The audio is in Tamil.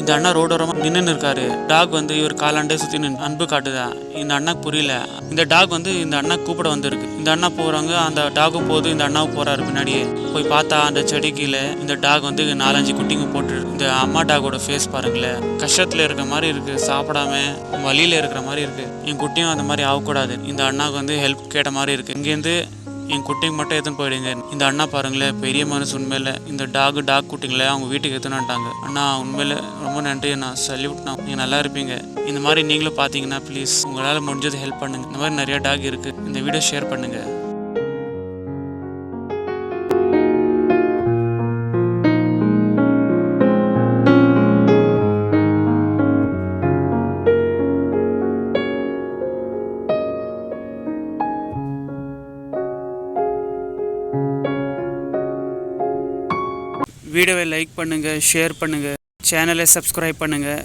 இந்த அண்ணா ரோடோரமா நின்னு இருக்காரு. டாக் வந்து இவர் காலாண்டே சுத்தி நின்று அன்பு காட்டுதா? இந்த அண்ணாக்கு புரியல. இந்த டாக் வந்து இந்த அண்ணா கூப்பிட வந்திருக்கு. இந்த அண்ணா போறாங்க அந்த டாகும் போது இந்த அண்ணாவும் போறாரு பின்னாடியே. போய் பார்த்தா அந்த செடி கீழே இந்த டாக் வந்து நாலஞ்சு குட்டிங்க போட்டு இந்த அம்மா டாகோட ஃபேஸ் பாருங்களேன். கஷ்டத்துல இருக்க மாதிரி இருக்கு சாப்பிடாம வழியில இருக்கிற மாதிரி இருக்கு. என் குட்டியும் அந்த மாதிரி ஆகக்கூடாது. இந்த அண்ணாவுக்கு வந்து ஹெல்ப் கேட்ட மாதிரி இருக்கு. இங்கேருந்து என் குட்டிங்க மட்டும் எடுத்துன்னு போயிடுங்க. இந்த அண்ணா பாருங்களேன் பெரிய மனசு உண்மையில. இந்த டாக் டாக் குட்டிங்களே அவங்க வீட்டுக்கு எடுத்துனான்ட்டாங்க அண்ணா உண்மையில ரொம்ப நன்றி அண்ணா. சல்யூட்ண்ணா நீங்கள் நல்லா இருப்பீங்க. இந்த மாதிரி நீங்களும் பார்த்தீங்கன்னா ப்ளீஸ் உங்களால் முடிஞ்சது ஹெல்ப் பண்ணுங்க. இந்த மாதிரி நிறைய டாக் இருக்கு. இந்த வீடியோ ஷேர் பண்ணுங்க. வீடியோவை லைக் பண்ணுங்கள் ஷேர் பண்ணுங்கள் சேனலை சப்ஸ்கிரைப் பண்ணுங்கள்